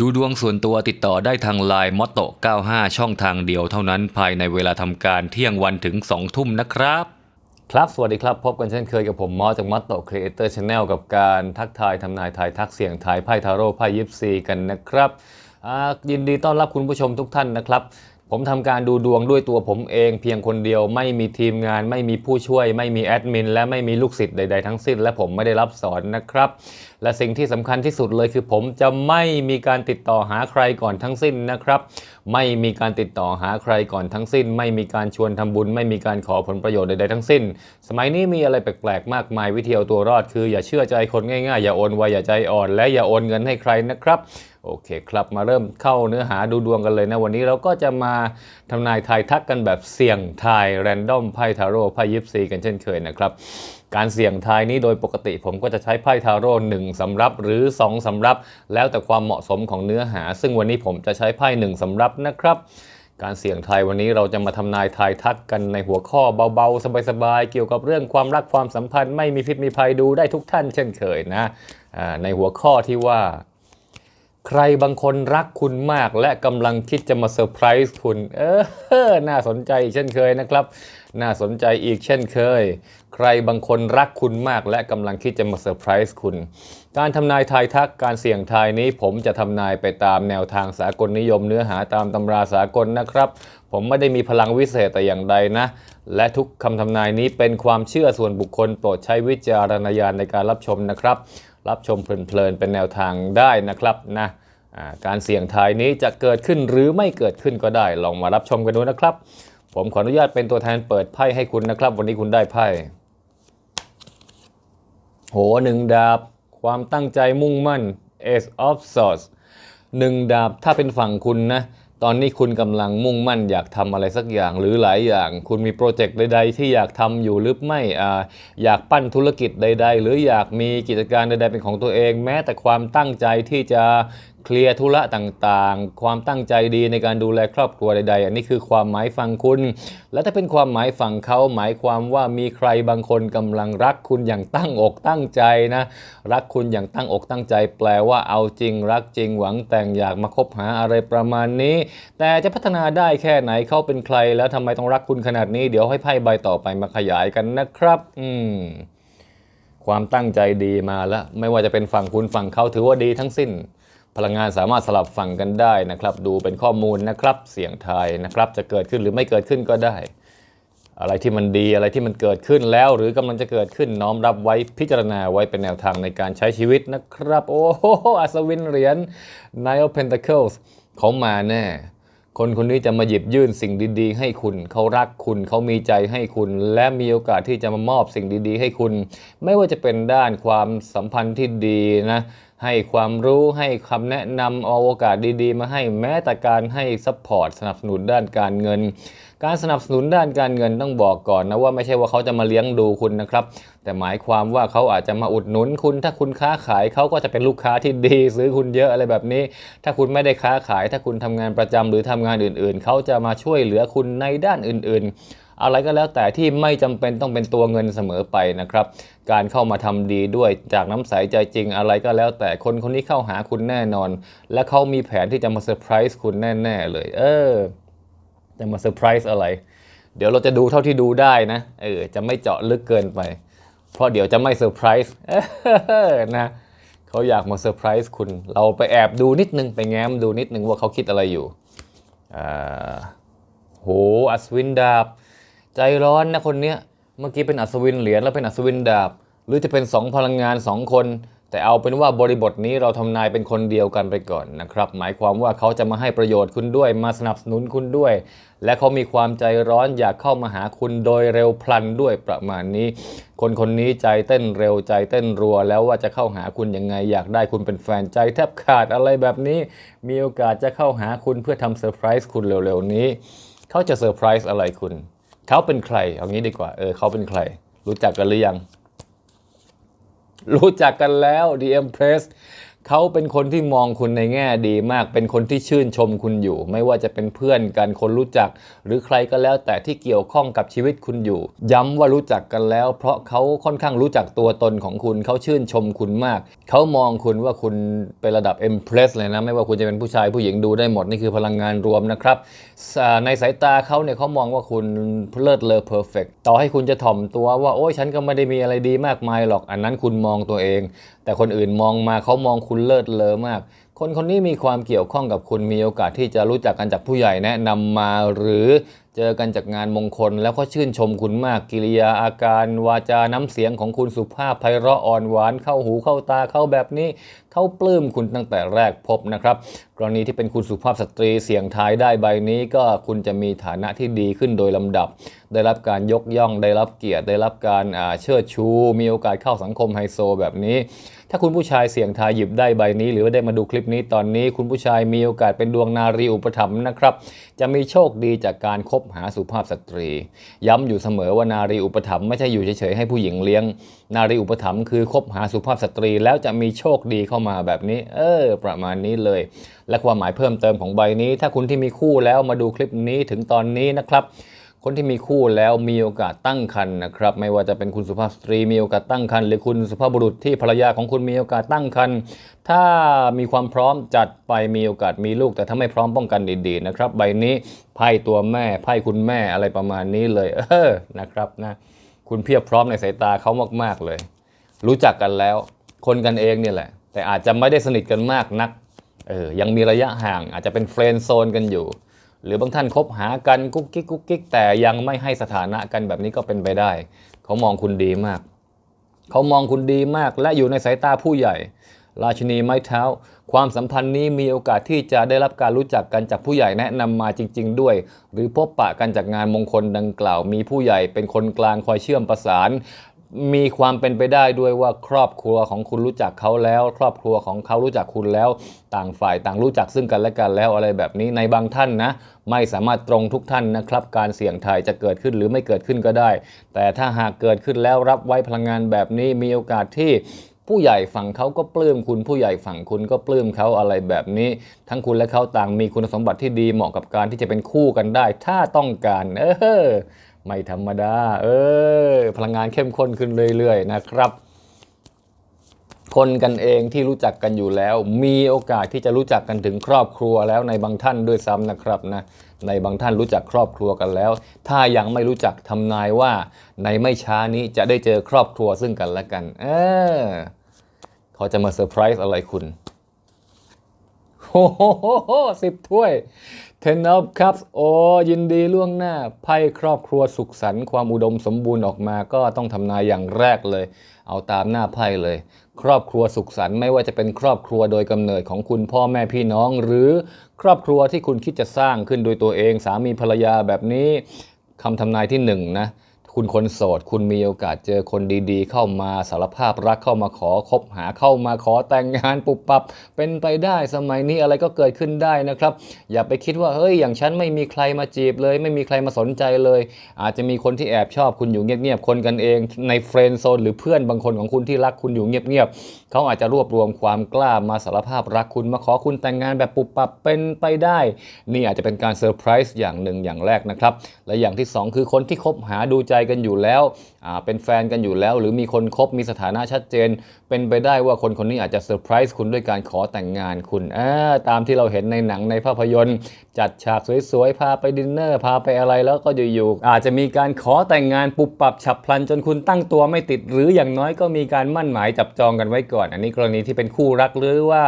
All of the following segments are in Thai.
ดูดวงส่วนตัวติดต่อได้ทางไลน์มอตโต95 ช่องทางเดียวเท่านั้นภายในเวลาทำการเที่ยงวันถึง 2 ทุ่มนะครับ ครับ สวัสดีครับ พบกันเช่นเคยกับผมมอสจากมอตโตครีเอเตอร์ชาแนลกับการทักทายทำนายทายทักเสียงทายไพ่ทาโร่ไพ่ยิปซีกันนะครับยินดีต้อนรับคุณผู้ชมทุกท่านนะครับ ผมทำการดูดวงด้วยตัวผมเองเพียงคนเดียวไม่มีทีมงาน ไม่มีผู้ช่วย ไม่มีแอดมิน และไม่มีลูกศิษย์ใด ๆ ทั้งสิ้น และผมไม่ได้รับสอนนะครับ และสิ่งที่สำคัญที่สุดเลยคือผมจะไม่มีการติดต่อหาใครก่อนทั้งสิ้นนะครับ ไม่มีการติดต่อหาใครก่อนทั้งสิ้น ไม่มีการชวนทำบุญ ไม่มีการขอผลประโยชน์ใดๆทั้งสิ้น สมัยนี้มีอะไรแปลกๆ มากมายวิธีเอาตัวรอดคือ อย่าเชื่อใจคนง่ายๆ อย่าโอนไวอย่าใจอ่อน และอย่าโอนเงินให้ใครนะครับโอเคครับมาเริ่มเข้าเนื้อหาดูดวงกันเลยนะ วันนี้เราก็จะมาทำนายทายทักกันแบบเสี่ยงทายแรนดอมไพ่ทาโร่ไพ่ยิปซีกันเช่นเคยนะครับ การเสี่ยงทายนี้โดยปกติผมก็จะใช้ไพ่ทาโร่หนึ่งสำรับหรือ 2สำรับ แล้วแต่ความเหมาะสมของเนื้อหา ซึ่งวันนี้ผมจะใช้ไพ่หนึ่งสำรับนะครับการเสี่ยงทายวันนี้เราจะมาทำนายทายทักกันในหัวข้อเบาๆ สบายๆ เกี่ยวกับเรื่องความรักความสัมพันธ์ไม่มีพิษมีภัยดูได้ทุกท่านเช่นเคยนะในหัวข้อที่ว่า ใครบางคนรักคุณมากและกำลังคิดจะมาเซอร์ไพรส์คุณ เออ น่าสนใจอีกเช่นเคยนะครับ น่าสนใจอีกเช่นเคย ใครบางคนรักคุณมากและกำลังคิดจะมาเซอร์ไพรส์คุณ การทำนายทายทักการเสี่ยงทายนี้ ผมจะทำนายไปตามแนวทางสากลนิยมเนื้อหาตามตำราสากลนะครับ ผมไม่ได้มีพลังวิเศษแต่อย่างใดนะ และทุกคำทำนายนี้เป็นความเชื่อส่วนบุคคลโปรดใช้วิจารณญาณในการรับชมนะครับ รับชมเพลินๆเป็นแนวทางได้นะครับนะการเสี่ยงทายนี้จะเกิดขึ้นหรือไม่เกิดขึ้นก็ได้ ลองมารับชมกันดูนะครับ ผมขออนุญาตเป็นตัวแทนเปิดไพ่ให้คุณนะครับ วันนี้คุณได้ไพ่ โหหนึ่งดาบ ความตั้งใจมุ่งมั่น Ace of Swords หนึ่งดาบถ้าเป็นฝั่งคุณนะ ตอนนี้คุณกำลังมุ่งมั่นอยากทำอะไรสักอย่างหรือหลายอย่าง คุณมีโปรเจกต์ใด ๆ ที่อยากทำอยู่หรือไม่อาอยากปั้นธุรกิจใด ๆ หรืออยากมีกิจการใด ๆ เป็นของตัวเอง แม้แต่ความตั้งใจที่จะ เคลียร์ธุระต่างๆ ความตั้งใจดีในการดูแลครอบครัวใดๆ อันนี้คือความหมายฝั่งคุณ และถ้าเป็นความหมายฝั่งเขาหมายความว่ามีใครบางคนกำลังรักคุณอย่างตั้งอกตั้งใจนะ รักคุณอย่างตั้งอกตั้งใจ แปลว่าเอาจริง รักจริงหวังแต่งอยากมาคบหาอะไรประมาณนี้ แต่จะพัฒนาได้แค่ไหนเขาเป็นใคร แล้วทำไมต้องรักคุณขนาดนี้ เดี๋ยวให้ไพ่ใบต่อไปมาขยายกันนะครับ อืมความตั้งใจดีมาแล้ว ไม่ว่าจะเป็นฝั่งคุณฝั่งเขาถือว่าดีทั้งสิ้น พลังงานสามารถสลับฝั่งกันได้นะครับ ดูเป็นข้อมูลนะครับเสียงทายนะครับ จะเกิดขึ้นหรือไม่เกิดขึ้นก็ได้ อะไรที่มันดีอะไรที่มันเกิดขึ้นแล้ว หรือกำลังจะเกิดขึ้นน้อมรับไว้พิจารณาไว้เป็นแนวทางในการใช้ชีวิตนะครับ โอ้โหอัศวินเหรียญ Nine of Pentacles เขามาแน่คนคนนี้จะมาหยิบยื่นสิ่งดีๆ ให้คุณ เขารักคุณ เขามีใจให้คุณ และมีโอกาสที่จะมามอบสิ่งดีๆ ให้คุณ ไม่ว่าจะเป็นด้านความสัมพันธ์ที่ดีนะให้ความรู้ให้คำแนะนำเอาโอกาสดีๆ มาให้แม้แต่การให้ซัพพอร์ตสนับสนุนด้านการเงิน การสนับสนุนด้านการเงินต้องบอกก่อนนะว่าไม่ใช่ว่าเขาจะมาเลี้ยงดูคุณนะครับ แต่หมายความว่าเขาอาจจะมาอุดหนุนคุณ ถ้าคุณค้าขายเขาก็จะเป็นลูกค้าที่ดีซื้อคุณเยอะอะไรแบบนี้ ถ้าคุณไม่ได้ค้าขาย ถ้าคุณทำงานประจำหรือทำงานอื่น ๆเขาจะมาช่วยเหลือคุณในด้านอื่น ๆ อะไรก็แล้วแต่ที่ไม่จำเป็นต้องเป็นตัวเงินเสมอไปนะครับ การเข้ามาทำดีด้วยจากน้ำใสใจจริงอะไรก็แล้วแต่คนคนนี้เข้าหาคุณแน่นอน และเขามีแผนที่จะมาเซอร์ไพรส์คุณแน่ ๆ เลย เออ จะมาเซอร์ไพรส์อะไร เดี๋ยวเราจะดูเท่าที่ดูได้นะ เออ จะไม่เจาะลึกเกินไป เพราะเดี๋ยวจะไม่เซอร์ไพรส์นะเขาอยากมาเซอร์ไพรส์คุณ เราไปแอบดูนิดนึงไปแง้มดูนิดนึงว่าเขาคิดอะไรอยู่อ่าโหอัศวินดาบ ใจร้อนนะคนเนี้ย เมื่อกี้เป็นอัศวินเหรียญแล้วเป็นอัศวินดาบ หรือจะเป็นสองพลังงานสองคน แต่เอาเป็นว่าบริบทนี้เราทำนายเป็นคนเดียวกันไปก่อนนะครับ หมายความว่าเขาจะมาให้ประโยชน์คุณด้วย มาสนับสนุนคุณด้วย และเขามีความใจร้อนอยากเข้ามาหาคุณโดยเร็วพลันด้วยประมาณนี้ คนคนนี้ใจเต้นเร็วใจเต้นรัวแล้วว่าจะเข้าหาคุณยังไง อยากได้คุณเป็นแฟนใจแทบขาดอะไรแบบนี้ มีโอกาสจะเข้าหาคุณเพื่อทำเซอร์ไพรส์คุณเร็วๆนี้ เขาจะเซอร์ไพรส์อะไรคุณ เขาเป็นใครเอางี้ดีกว่า เออเขาเป็นใคร รู้จักกันหรือยัง รู้จักกันแล้ว The Empress เขาเป็นคนที่มองคุณในแง่ดีมาก เป็นคนที่ชื่นชมคุณอยู่ ไม่ว่าจะเป็นเพื่อนกันคนรู้จัก หรือใครก็แล้วแต่ที่เกี่ยวข้องกับชีวิตคุณอยู่ ย้ำว่ารู้จักกันแล้ว เพราะเขาค่อนข้างรู้จักตัวตนของคุณเขาชื่นชมคุณมาก เขามองคุณว่าคุณเป็นระดับ Empress เลยนะ ไม่ว่าคุณจะเป็นผู้ชายผู้หญิงดูได้หมด นี่คือพลังงานรวมนะครับ ในสายตาเขาเนี่ยเขามองว่าคุณเลิศเลอเพอร์เฟกต่อให้คุณจะถ่อมตัวว่าโอ้ยฉันก็ไม่ได้มีอะไรดีมากมายหรอกอันนั้นคุณมองตัวเอง แต่คนอื่นมองมาเขามองคุณเลิศเลอมาก คนคนนี้มีความเกี่ยวข้องกับคุณมีโอกาสที่จะรู้จักกันจากผู้ใหญ่แนะนำมา หรือเจอกันจากงานมงคล แล้วก็ชื่นชมคุณมากกิริยาอาการวาจาน้ำเสียงของคุณสุภาพไพเราะอ่อนหวานเข้าหูเข้าตาเข้าแบบนี้ เขาปลื้มคุณตั้งแต่แรกพบนะครับกรณีที่เป็นคุณสุภาพสตรีเสี่ยงทายได้ใบนี้ก็คุณจะมีฐานะที่ดีขึ้นโดยลำดับ ได้รับการยกย่องได้รับเกียรติได้รับการเชิดชู มีโอกาสเข้าสังคมไฮโซแบบนี้ ถ้าคุณผู้ชายเสี่ยงทายหยิบได้ใบนี้ หรือว่าได้มาดูคลิปนี้ตอนนี้ คุณผู้ชายมีโอกาสเป็นดวงนารีอุปถัมภ์นะครับ จะมีโชคดีจากการคบหาสุภาพสตรี ย้ำอยู่เสมอว่านารีอุปถัมภ์ไม่ใช่อยู่เฉยๆให้ผู้หญิงเลี้ยง นารีอุปถัมภ์คือคบหาสุภาพสตรี แล้วจะมีโชคดีเข้ามาแบบนี้ เออ ประมาณนี้เลย และความหมายเพิ่มเติมของใบนี้ ถ้าคุณที่มีคู่แล้วมาดูคลิปนี้ถึงตอนนี้นะครับ คนที่มีคู่แล้วมีโอกาสตั้งครรภ์นะครับ ไม่ว่าจะเป็นคุณสุภาพสตรีมีโอกาสตั้งครรภ์หรือคุณสุภาพบุรุษที่ภรรยาของคุณมีโอกาสตั้งครรภ์ถ้ามีความพร้อมจัดไปมีโอกาสมีลูก แต่ถ้าไม่พร้อมป้องกันดีๆนะครับ ใบนี้ไพ่ตัวแม่ไพ่คุณแม่อะไรประมาณนี้เลย เออนะครับนะคุณเพียบพร้อมในสายตาเขามากๆเลย รู้จักกันแล้ว คนกันเองเนี่ยแหละ แต่อาจจะไม่ได้สนิทกันมากนักเออยังมีระยะห่างอาจจะเป็นเฟรนด์โซนกันอยู่ หรือบางท่านคบหากันกุ๊กกิ๊กกุ๊กกิ๊กแต่ยังไม่ให้สถานะกันแบบนี้ก็เป็นไปได้ เขามองคุณดีมาก เขามองคุณดีมากและอยู่ในสายตาผู้ใหญ่ ราชินีไม้เท้า ความสัมพันธ์นี้มีโอกาสที่จะได้รับการรู้จักกันจากผู้ใหญ่แนะนำมาจริง ๆ ด้วย หรือพบปะกันจากงานมงคลดังกล่าว มีผู้ใหญ่เป็นคนกลางคอยเชื่อมประสาน มีความเป็นไปได้ด้วยว่าครอบครัวของคุณรู้จักเขาแล้ว ครอบครัวของเขารู้จักคุณแล้ว ต่างฝ่ายต่างรู้จักซึ่งกันและกันแล้วอะไรแบบนี้ในบางท่านนะ ไม่สามารถตรงทุกท่านนะครับ การเสี่ยงทายจะเกิดขึ้นหรือไม่เกิดขึ้นก็ได้ แต่ถ้าหากเกิดขึ้นแล้วรับไว้พลังงานแบบนี้มีโอกาสที่ผู้ใหญ่ฝั่งเขาก็ปลื้มคุณผู้ใหญ่ฝั่งคุณก็ปลื้มเขาอะไรแบบนี้ ทั้งคุณและเขาต่างมีคุณสมบัติที่ดีเหมาะกับการที่จะเป็นคู่กันได้ ถ้าต้องการ เออ ไม่ธรรมดา เออ พลังงานเข้มข้นขึ้นเรื่อยๆนะครับ คนกันเองที่รู้จักกันอยู่แล้ว มีโอกาสที่จะรู้จักกันถึงครอบครัวแล้วในบางท่านด้วยซ้ำนะครับนะ ในบางท่านรู้จักครอบครัวกันแล้ว ถ้ายังไม่รู้จักทำนายว่า ในไม่ช้านี้จะได้เจอครอบครัวซึ่งกันและกัน เออเขาจะมาเซอร์ไพรส์อะไรคุณโอ้โหสิบถ้วย Ten of Cups โอ้ยินดีล่วงหน้า ไพ่ครอบครัวสุขสันต์ความอุดมสมบูรณ์ออกมาก็ต้องทำนายอย่างแรกเลย เอาตามหน้าไพ่เลย ครอบครัวสุขสันต์ไม่ว่าจะเป็นครอบครัวโดยกำเนิดของคุณพ่อแม่พี่น้อง หรือครอบครัวที่คุณคิดจะสร้างขึ้นโดยตัวเองสามีภรรยาแบบนี้คำทำนายที่หนึ่งนะ คุณคนโสด คุณมีโอกาสเจอคนดีๆ เข้ามาสารภาพรักเข้ามาขอคบหาเข้ามาขอแต่งงานปุบปับ เป็นไปได้สมัยนี้อะไรก็เกิดขึ้นได้นะครับ อย่าไปคิดว่าเฮ้ยอย่างฉันไม่มีใครมาจีบเลย ไม่มีใครมาสนใจเลย อาจจะมีคนที่แอบชอบคุณอยู่เงียบๆคนกันเองในเฟรนด์โซนหรือเพื่อนบางคนของคุณที่รักคุณอยู่เงียบๆเขาอาจจะรวบรวมความกล้ามาสารภาพรักคุณมาขอคุณแต่งงานแบบปุบปับเป็นไปได้ นี่อาจจะเป็นการเซอร์ไพรส์อย่างหนึ่งอย่างแรกนะครับและอย่างที่สองคือคนที่คบหาดูใจกันอยู่แล้ว เป็นแฟนกันอยู่แล้ว หรือมีคนคบมีสถานะชัดเจน เป็นไปได้ว่าคนคนนี้อาจจะเซอร์ไพรส์คุณด้วยการขอแต่งงานคุณอ่าตามที่เราเห็นในหนังในภาพยนตร์ จัดฉากสวยๆ พาไปดินเนอร์พาไปอะไรแล้วก็อยู่ๆอาจจะมีการขอแต่งงานปุบปับฉับพลันจนคุณตั้งตัวไม่ติด หรืออย่างน้อยก็มีการมั่นหมายจับจองกันไว้ก่อน อันนี้กรณีที่เป็นคู่รักหรือว่า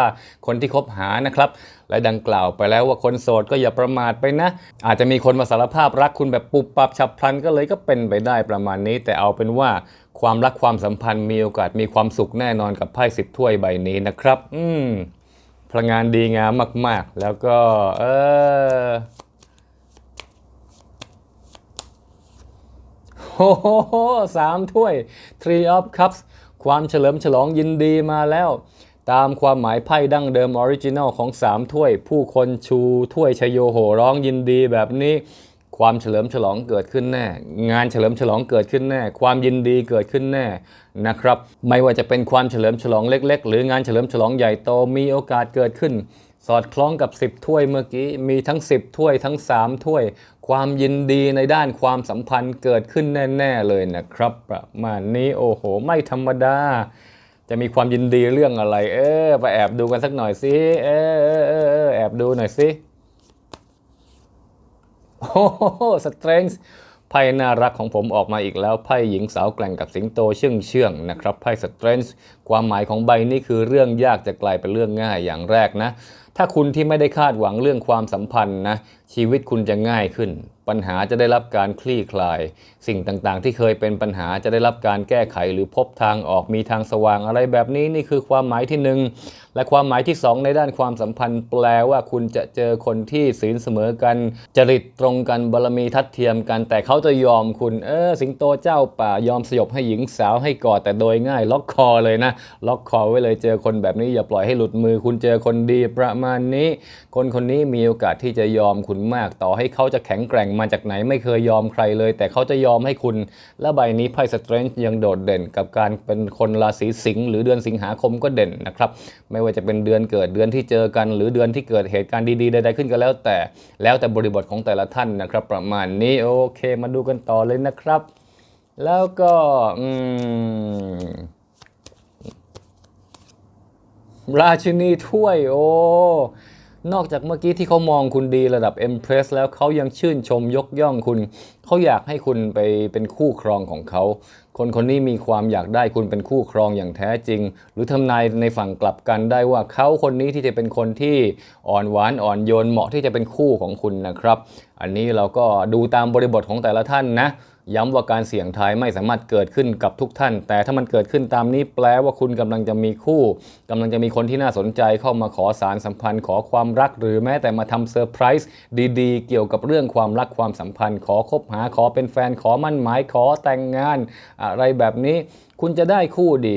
คนที่คบหานะครับและดังกล่าวไปแล้วว่าคนโสดก็อย่าประมาทไปนะ อาจจะมีคนมาสารภาพรักคุณแบบปุบปับฉับพลันก็เลยก็เป็นไปได้ประมาณนี้แต่เอาเป็นว่าความรักความสัมพันธ์มีโอกาสมีความสุขแน่นอนกับไพ่สิบถ้วยใบนี้นะครับ อืมพลังงานดีงามมาก ๆ แล้วก็เออโอ้โหสามถ้วย Three of Cups ความเฉลิมฉลองยินดีมาแล้ว ตามความหมายไพ่ดั้งเดิมออริจินัลของ 3 ถ้วย ผู้คนชูถ้วยชยโยโหร้องยินดีแบบนี้ ความเฉลิมฉลองเกิดขึ้นแน่ งานเฉลิมฉลองเกิดขึ้นแน่ ความยินดีเกิดขึ้นแน่นะครับ ไม่ว่าจะเป็นความเฉลิมฉลองเล็ก ๆ หรืองานเฉลิมฉลองใหญ่โตมีโอกาสเกิดขึ้น สอดคล้องกับ 10 ถ้วยเมื่อกี้ มีทั้ง 10 ถ้วยทั้ง 3 ถ้วย ความยินดีในด้านความสัมพันธ์เกิดขึ้นแน่ ๆเลยนะครับ ประมาณนี้โอ้โห ไม่ธรรมดาจะมีความยินดีเรื่องอะไร เออไปแอบดูกันสักหน่อยสิเออเออเออเออแอบดูหน่อยสิ โอ้โหสเตรนส์ไพ่น่ารักของผมออกมาอีกแล้วไพ่หญิงสาวแกล่งกับสิงโตเชื่องเชื่องนะครับไพ่สเตรนส์ความหมายของใบนี้คือเรื่องยากจะกลายเป็นเรื่องง่ายอย่างแรกนะ ถ้าคุณที่ไม่ได้คาดหวังเรื่องความสัมพันธ์นะชีวิตคุณจะง่ายขึ้น ปัญหาจะได้รับการคลี่คลาย สิ่งต่างๆ ที่เคยเป็นปัญหาจะได้รับการแก้ไขหรือพบทางออกมีทางสว่างอะไรแบบนี้นี่คือความหมายที่หนึ่งและความหมายที่สองในด้านความสัมพันธ์แปลว่าคุณจะเจอคนที่ศีลเสมอกัน จริตตรงกันบารมีทัดเทียมกัน แต่เขาจะยอมคุณเออสิงโตเจ้าป่ายอมสยบให้หญิงสาวให้กอดแต่โดยง่าย ล็อกคอเลยนะ ล็อกคอไว้เลยเจอคนแบบนี้อย่าปล่อยให้หลุดมือ คุณเจอคนดีประมาณนี้ คนคนนี้มีโอกาสที่จะยอมคุณมาก ต่อให้เขาจะแข็งแกร่งมาจากไหนไม่เคยยอมใครเลย แต่เขาจะยอมให้คุณ และใบนี้ไพ่สเตรนจ์ยังโดดเด่น กับการเป็นคนราศีสิงห์หรือเดือนสิงหาคมก็เด่นนะครับไม่ว่าจะเป็นเดือนเกิดเดือนที่เจอกัน หรือเดือนที่เกิดเหตุการณ์ดีๆใดๆขึ้นก็แล้วแต่แล้วแต่บริบทของแต่ละท่านนะครับ ประมาณนี้โอเค มาดูกันต่อเลยนะครับ แล้วก็อืม ราชินีถ้วยโอ้นอกจากเมื่อกี้ที่เขามองคุณดีระดับ Empress แล้วเขายังชื่นชมยกย่องคุณ เขาอยากให้คุณไปเป็นคู่ครองของเขา คนคนนี้มีความอยากได้คุณเป็นคู่ครองอย่างแท้จริง หรือทำนายในฝั่งกลับกันได้ว่าเขาคนนี้ที่จะเป็นคนที่อ่อนหวานอ่อนโยนเหมาะที่จะเป็นคู่ของคุณนะครับ อันนี้เราก็ดูตามบริบทของแต่ละท่านนะ ย้ำว่าการเสี่ยงทายไม่สามารถเกิดขึ้นกับทุกท่าน แต่ถ้ามันเกิดขึ้นตามนี้แปลว่าคุณกำลังจะมีคู่กำลังจะมีคนที่น่าสนใจเข้ามาขอสารสัมพันธ์ ขอความรักหรือแม้แต่มาทำเซอร์ไพรส์ดีๆ เกี่ยวกับเรื่องความรักความสัมพันธ์ ขอคบหาขอเป็นแฟนขอมั่นหมายขอแต่งงาน อะไรแบบนี้ คุณจะได้คู่ดี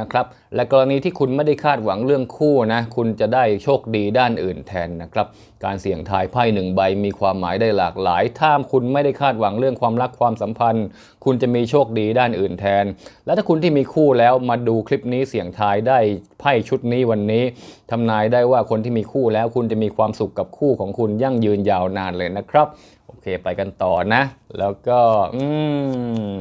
นะครับ และกรณีที่คุณไม่ได้คาดหวังเรื่องคู่นะ คุณจะได้โชคดีด้านอื่นแทนนะครับ การเสี่ยงทายไพ่หนึ่งใบมีความหมายได้หลากหลาย ถ้าคุณไม่ได้คาดหวังเรื่องความรักความสัมพันธ์ คุณจะมีโชคดีด้านอื่นแทน และถ้าคุณที่มีคู่แล้วมาดูคลิปนี้เสี่ยงทายได้ไพ่ชุดนี้วันนี้ทำนายได้ว่าคนที่มีคู่แล้วคุณจะมีความสุขกับคู่ของคุณยั่งยืนยาวนานเลยนะครับ โอเค ไปกันต่อนะ แล้วก็ อืม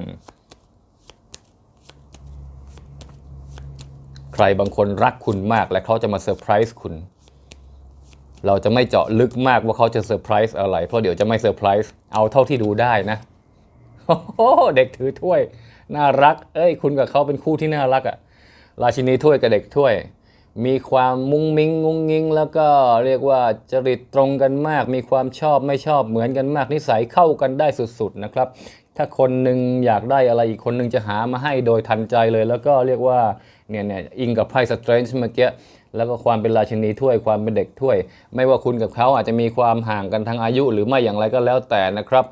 ใค รบางคนรักคุณมาก และเขาจะมาเซอร์ไพรส์คุณ เราจะไม่เจาะลึกมากว่าเขาจะเซอร์ไพรส์อะไร เพราะเดี๋ยวจะไม่เซอร์ไพรส์เอาเท่าที่ดูได้นะโอ้โหเด็กถือถ้วย น่ารัก เอ้ย คุณกับเขาเป็นคู่ที่น่ารักอะราชินีถ้วยกับเด็กถ้วย มีความมุ้งมิ้งงุ้งงิงแล้วก็เรียกว่าจริตตรงกันมาก มีความชอบไม่ชอบเหมือนกันมาก นิสัยเข้ากันได้สุดๆนะครับ ถ้าคนหนึ่งอยากได้อะไรอีกคนหนึ่งจะหามาให้โดยทันใจเลย แล้วก็เรียกว่า เนี่ยเนี่ยอิงกับไพ่สเตรนจ์เมื่อกี้แล้วก็ความเป็นราชินีถ้วยความเป็นเด็กถ้วย ไม่ว่าคุณกับเขาอาจจะมีความห่างกันทางอายุ หรือไม่อย่างไรก็แล้วแต่นะครับ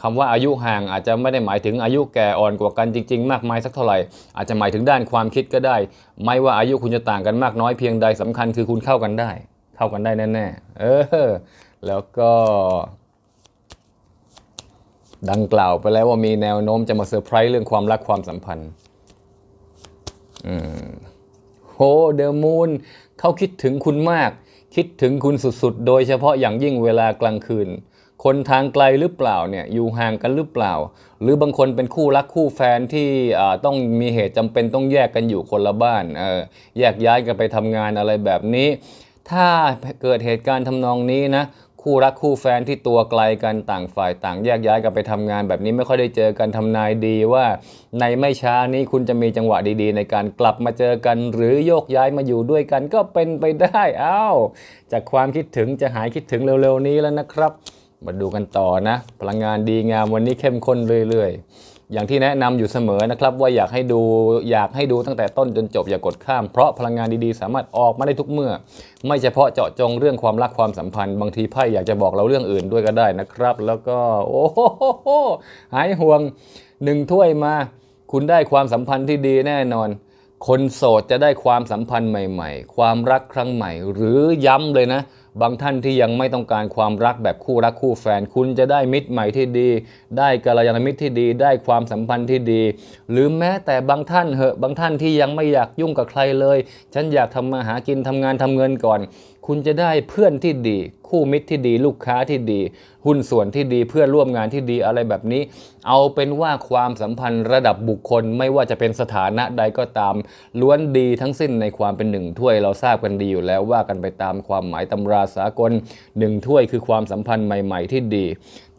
คำาว่าอายุห่างอาจจะไม่ได้หมายถึงอายุแก่อ่อนกว่ากันจริง ๆ มากมายสักเท่าไหร่ อาจจะหมายถึงด้านความคิดก็ได้ ไม่ว่าอายุคุณจะต่างกันมากน้อยเพียงใดสำคัญคือคุณเข้ากันได้ เข้ากันได้แน่ๆเออแล้วก็ ดังกล่าวไปแล้วว่ามีแนวโน้มจะมาเซอร์ไพรส์เรื่องความรักความสัมพันธ์ โหเดอะมูนเขาคิดถึงคุณมาก คิดถึงคุณสุดๆ โดยเฉพาะอย่างยิ่งเวลากลางคืน คนทางไกลหรือเปล่าเนี่ยอยู่ห่างกันหรือเปล่า หรือบางคนเป็นคู่รักคู่แฟนที่ต้องมีเหตุจำเป็นต้องแยกกันอยู่คนละบ้านออแยกย้ายกันไปทำงานอะไรแบบนี้ ถ้าเกิดเหตุการณ์ทำนองนี้นะ คู่รักคู่แฟนที่ตัวไกลกันต่างฝ่ายต่างแยกย้ายกันไปทำงาน แบบนี้ไม่ค่อยได้เจอกันทำนายดีว่า ในไม่ช้านี้คุณจะมีจังหวะดีๆ ในการกลับมาเจอกัน หรือโยกย้ายมาอยู่ด้วยกันก็เป็นไปได้อ้าวจากความคิดถึงจะหายคิดถึงเร็วๆนี้แล้วนะครับ มาดูกันต่อนะ พลังงานดีงามวันนี้เข้มข้นเรื่อยๆ อย่างที่แนะนำอยู่เสมอนะครับว่าอยากให้ดูอยากให้ดูตั้งแต่ต้นจนจบอย่ากดข้าม เพราะพลังงานดีๆ สามารถออกมาได้ทุกเมื่อ ไม่เฉพาะเจาะจงเรื่องความรักความสัมพันธ์ บางทีไพ่อยากจะบอกเราเรื่องอื่นด้วยก็ได้นะครับ แล้วก็โอ้โหหายห่วงหนึ่งถ้วยมา คุณได้ความสัมพันธ์ที่ดีแน่นอน คนโสดจะได้ความสัมพันธ์ใหม่ ๆ ความรักครั้งใหม่ หรือย้ำเลยนะ บางท่านที่ยังไม่ต้องการความรักแบบคู่รักคู่แฟน คุณจะได้มิตรใหม่ที่ดี ได้กัลยาณมิตรที่ดี ได้ความสัมพันธ์ที่ดี หรือแม้แต่บางท่านเหอะบางท่านที่ยังไม่อยากยุ่งกับใครเลย ฉันอยากทำมาหากินทำงานทำเงินก่อน คุณจะได้เพื่อนที่ดี คู่มิตรที่ดี ลูกค้าที่ดี หุ้นส่วนที่ดีเพื่อนร่วมงานที่ดีอะไรแบบนี้ เอาเป็นว่าความสัมพันธ์ระดับบุคคล ไม่ว่าจะเป็นสถานะใดก็ตาม ล้วนดีทั้งสิ้นในความเป็นหนึ่งถ้วยเราทราบกันดีอยู่แล้วว่ากันไปตามความหมายตำราสากลหนึ่งถ้วยคือความสัมพันธ์ใหม่ ๆ ที่ดี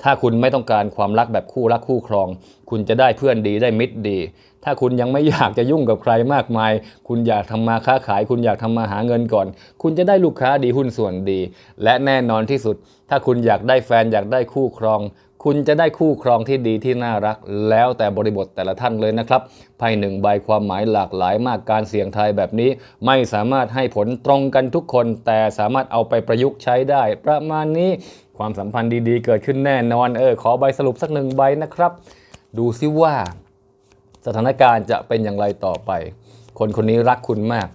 ถ้าคุณไม่ต้องการความรักแบบคู่รักคู่ครอง คุณจะได้เพื่อนดีได้มิตรดี ถ้าคุณยังไม่อยากจะยุ่งกับใครมากมาย คุณอยากทำมาค้าขาย คุณอยากทำมาหาเงินก่อน คุณจะได้ลูกค้าดีหุ้นส่วนดี และแน่นอนที่สุด ถ้าคุณอยากได้แฟนอยากได้คู่ครอง คุณจะได้คู่ครองที่ดีที่น่ารัก แล้วแต่บริบทแต่ละท่านเลยนะครับไพ่หนึ่งใบความหมายหลากหลายมากการเสี่ยงทายแบบนี้ ไม่สามารถให้ผลตรงกันทุกคน แต่สามารถเอาไปประยุกต์ใช้ได้ ประมาณนี้ความสัมพันธ์ดีๆ เกิดขึ้นแน่นอนเออขอใบสรุปสักหนึ่งใบนะครับ ดูซิว่า สถานการณ์จะเป็นอย่างไรต่อไป คนคนนี้รักคุณมาก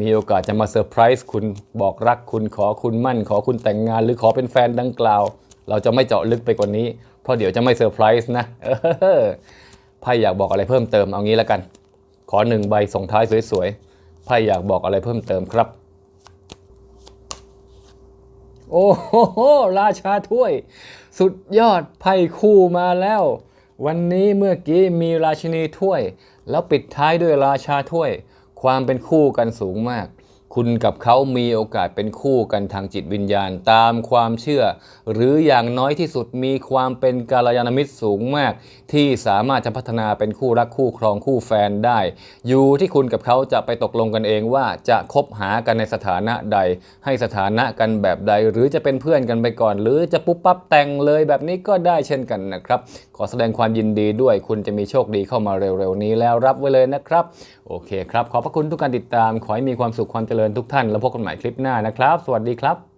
มีโอกาสจะมาเซอร์ไพรส์คุณบอกรักคุณขอคุณมั่น ขอคุณแต่งงาน หรือขอเป็นแฟนดังกล่าว เราจะไม่เจาะลึกไปกว่านี้ เพราะเดี๋ยวจะไม่เซอร์ไพรส์นะไพ่อยากบอกอะไรเพิ่มเติมเอางี้แล้วกัน ขอหนึ่งใบส่งท้ายสวยๆไพ่อยากบอกอะไรเพิ่มเติมครับ โอ้โหราชาถ้วย สุดยอดไพ่คู่มาแล้ว วันนี้เมื่อกี้มีราชินีถ้วย แล้วปิดท้ายด้วยราชาถ้วย ความเป็นคู่กันสูงมาก คุณกับเขามีโอกาสเป็นคู่กันทางจิตวิญญาณตามความเชื่อ หรืออย่างน้อยที่สุดมีความเป็นกาลยานมิตรสูงมาก ที่สามารถจะพัฒนาเป็นคู่รักคู่ครองคู่แฟนได้ อยู่ที่คุณกับเขาจะไปตกลงกันเองว่าจะคบหากันในสถานะใด ให้สถานะกันแบบใด หรือจะเป็นเพื่อนกันไปก่อน หรือจะปุ๊บปั๊บแต่งเลยแบบนี้ก็ได้เช่นกันนะครับ ขอแสดงความยินดีด้วยคุณจะมีโชคดีเข้ามาเร็วๆนี้แล้วรับไว้เลยนะครับ โอเคครับขอบพระคุณทุกการติดตามขอให้มีความสุขความเจริริญทุกท่าน แล้วพบกันใหม่คลิปหน้านะครับ สวัสดีครับ